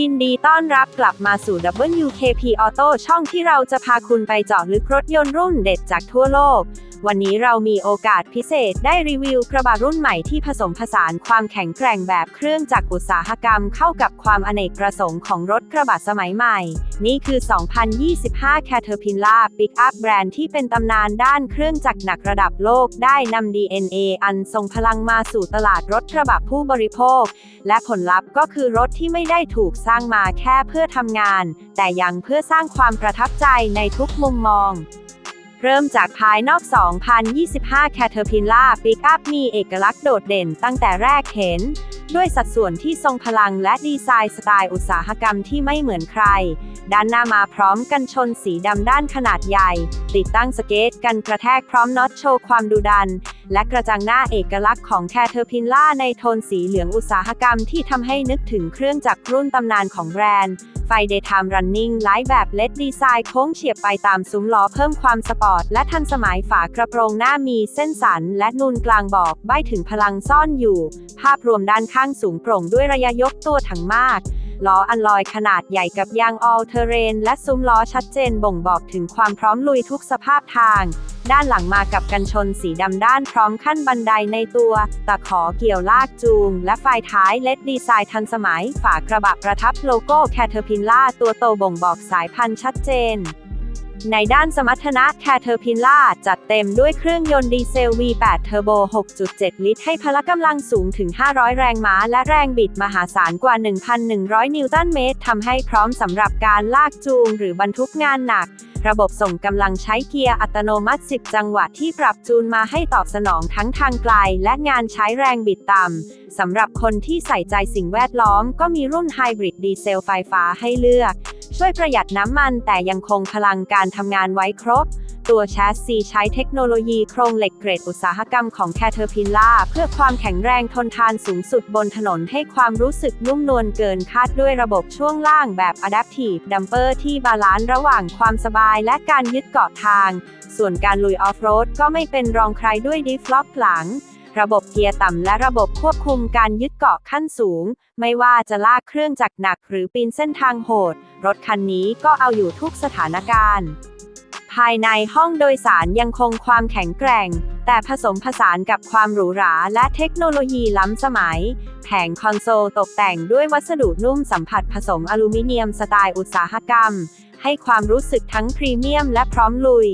ยินดีต้อนรับกลับมาสู่ WKP Auto ช่องที่เราจะพาคุณไปเจาะลึกรถยนต์รุ่นเด็ดจากทั่วโลก วันนี้เรามีโอกาสพิเศษได้รีวิวกระบะรุ่นใหม่ที่ผสมผสานความแข็งแกร่งแบบเครื่องจักรอุตสาหกรรมเข้ากับความอเนกประสงค์ของรถกระบะสมัยใหม่ นี่คือ 2025 Caterpillar Pickup แบรนด์ที่เป็นตำนานด้านเครื่องจักรหนักระดับโลกได้นำ DNA อันทรงพลังมาสู่ตลาดรถกระบะผู้บริโภค และผลลัพธ์ก็คือรถที่ไม่ได้ถูกสร้างมาแค่เพื่อทำงาน แต่ยังเพื่อสร้างความประทับใจในทุกมุมมอง เริ่มจากภายนอก 2025 Caterpillar Pickup มีเอกลักษณ์โดดเด่นตั้งแต่แรกเห็น ด้วยสัดส่วนที่ทรงพลังและดีไซน์สไตล์อุตสาหกรรมที่ไม่เหมือนใคร ด้านหน้ามาพร้อมกันชนสีดำด้านขนาดใหญ่ ติดตั้งสเกตกันกระแทกพร้อมน็อตโชว์ความดุดัน และกระจังหน้าเอกลักษณ์ของ Caterpillar ในโทนสีเหลืองอุตสาหกรรมที่ทำให้นึกถึงเครื่องจักรรุ่นตำนานของแบรนด์ ไฟ Daytime Running ไลท์แบบเลดดีไซน์โค้งเฉียบไปตามซุ้มล้อเพิ่มความสปอร์ต และทันสมัยฝากระโปรงหน้ามีเส้นสัน และนูนกลางบอกใบถึงพลังซ่อนอยู่ ภาพรวมด้านข้างสูงโปร่งด้วยระยะยกตัวถังมากล้ออันลอยขนาดใหญ่กับยาง all terrain และซุ้มล้อชัดเจนบ่งบอกถึงความพร้อมลุยทุกสภาพทาง ด้านหลังมากับกันชนสีดำด้านพร้อมขั้นบันไดในตัว ตะขอเกี่ยวลากจูง และไฟท้ายเลดดีไซน์ทันสมัย ฝากระบะประทับโลโก้แคทเทอร์พินล่าตัวโตบ่งบอกสายพันธุ์ชัดเจน ในด้านสมรรถนะ Caterpillar จัดเต็มด้วยเครื่องยนต์ดีเซล V8 Turbo 6.7 ลิตร ให้พละกำลังสูงถึง 500 แรงม้า และแรงบิดมหาศาลกว่า 1,100 นิวตันเมตรทำให้พร้อมสำหรับการลากจูงหรือบรรทุกงานหนัก ระบบส่งกำลังใช้เกียร์อัตโนมัติ 10 จังหวะที่ปรับจูนมาให้ตอบสนองทั้งทางไกล และงานใช้แรงบิดต่ำสำหรับคนที่ใส่ใจสิ่งแวดล้อม ก็มีรุ่นไฮบริดดีเซลไฟฟ้าให้เลือก ช่วยประหยัดน้ำมันแต่ยังคงพลังการทำงานไว้ครบ ตัวแชสซีใช้เทคโนโลยีโครงเหล็กเกรดอุตสาหกรรมของ Caterpillar เพื่อความแข็งแรงทนทานสูงสุดบนถนนให้ความรู้สึกนุ่มนวลเกินคาดด้วยระบบช่วงล่างแบบ Adaptive Dumper ที่บาลานซ์ระหว่างความสบายและการยึดเกาะทาง ส่วนการลุยออฟโรดก็ไม่เป็นรองใครด้วยดิฟล็อกหลัง ระบบเกียร์ต่ำและระบบควบคุมการยึดเกาะขั้นสูง ไม่ว่าจะลากเครื่องจักรหนักหรือปีนเส้นทางโหด รถคันนี้ก็เอาอยู่ทุกสถานการณ์ ภายในห้องโดยสารยังคงความแข็งแกร่ง แต่ผสมผสานกับความหรูหราและเทคโนโลยีล้ำสมัย แผงคอนโซลตกแต่งด้วยวัสดุนุ่มสัมผัสผสมอลูมิเนียมสไตล์อุตสาหกรรม ให้ความรู้สึกทั้งพรีเมียมและพร้อมลุย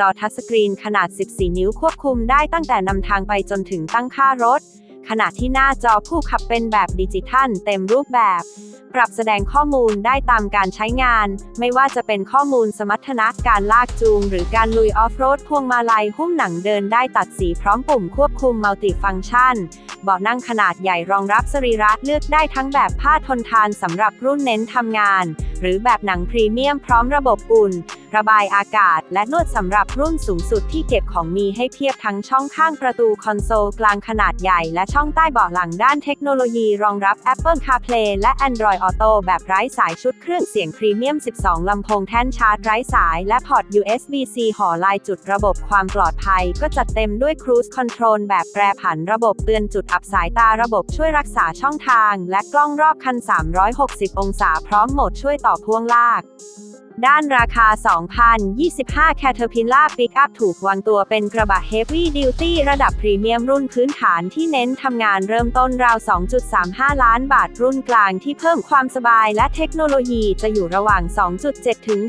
จอทัชสกรีนขนาด 14 นิ้วควบคุมได้ตั้งแต่นำทางไปจนถึงตั้งค่ารถ ขณะที่หน้าจอผู้ขับเป็นแบบดิจิทัลเต็มรูปแบบ ปรับแสดงข้อมูลได้ตามการใช้งาน ไม่ว่าจะเป็นข้อมูลสมรรถนะการลากจูง หรือการลุยออฟโรดพวงมาลัยหุ้มหนังเดินได้ตัดสีพร้อมปุ่มควบคุมมัลติฟังก์ชันเบาะนั่งขนาดใหญ่รองรับสรีระเลือกได้ทั้งแบบผ้าทนทานสำหรับรุ่นเน้นทำงาน หรือแบบหนังพรีเมียมพร้อมระบบอุ่น ระบายอากาศ และนวดสำหรับรุ่นสูงสุดที่เก็บของมีให้เพียบทั้งช่องข้างประตูคอนโซลกลางขนาดใหญ่ และช่องใต้เบาะหลังด้านเทคโนโลยีรองรับ Apple CarPlay และ Android Auto แบบไร้สายชุดเครื่องเสียงพรีเมียม 12 ลำโพงแท่นชาร์จไร้สายและพอร์ต USB-C ห่อลายจุดระบบความปลอดภัย ก็จัดเต็มด้วย Cruise Control แบบแปรผันระบบเตือนจุดอับสายตาระบบช่วยรักษาช่องทาง และกล้องรอบคัน 360 องศาพร้อมโหมดช่วยต่อพ่วงลาก ด้านราคา 2025 Caterpillar Pickup ถูกวางตัวเป็นกระบะ Heavy Duty ระดับพรีเมียมรุ่นพื้นฐานที่เน้นทำงานเริ่มต้นราว 2.35 ล้านบาทรุ่นกลางที่เพิ่มความสบายและเทคโนโลยีจะอยู่ระหว่าง 2.7 ถึง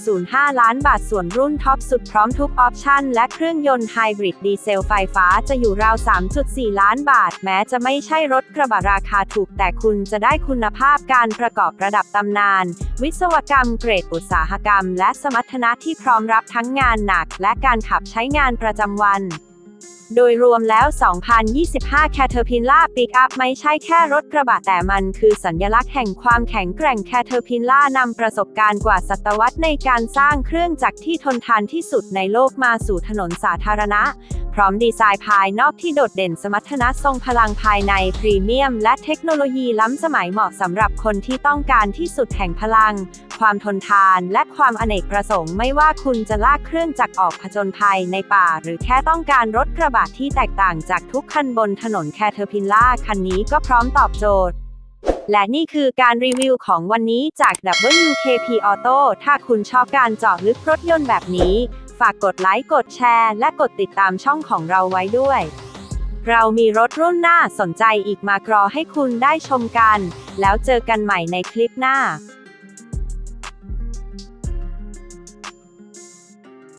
3.05 ล้านบาทส่วนรุ่นท็อปสุดพร้อมทุกออปชั่นและเครื่องยนต์ไฮบริดดีเซลไฟฟ้าจะอยู่ราว 3.4 ล้านบาท แม้จะไม่ใช่รถกระบะราคาถูกแต่คุณจะได้คุณภาพการประกอบระดับตำนาน วิศวกรรมเกรดอุตสาหกรรม และสมรรถนะที่พร้อมรับทั้งงานหนัก และการขับใช้งานประจำวัน โดยรวมแล้ว 2025 Caterpillar Pickup ไม่ใช่แค่รถกระบะแต่มันคือสัญลักษณ์แห่งความแข็งแกร่ง Caterpillar นำประสบการณ์กว่าศตวรรษในการสร้างเครื่องจักรที่ทนทานที่สุดในโลกมาสู่ถนนสาธารณะ พร้อมดีไซน์ภายนอกที่โดดเด่นสมรรถนะทรงพลังภายในพรีเมียม และเทคโนโลยีล้ำสมัยเหมาะสำหรับคนที่ต้องการที่สุดแห่งพลัง ความทนทานและความอเนกประสงค์ไม่ว่าคุณจะลากเครื่องจักรออกผจญภัยในป่า หรือแค่ต้องการรถกระบะที่แตกต่างจากทุกคันบนถนนแคเทอร์พิลล่าคันนี้ก็พร้อมตอบโจทย์และนี่คือการรีวิวของวันนี้จาก WKP Auto ถ้าคุณชอบการเจาะลึกรถยนต์แบบนี้ ฝากกดไลค์ กดแชร์ และกดติดตามช่องของเราไว้ด้วย เรามีรถรุ่นหน้าสนใจอีกมากรอให้คุณได้ชมกัน แล้วเจอกันใหม่ในคลิปหน้า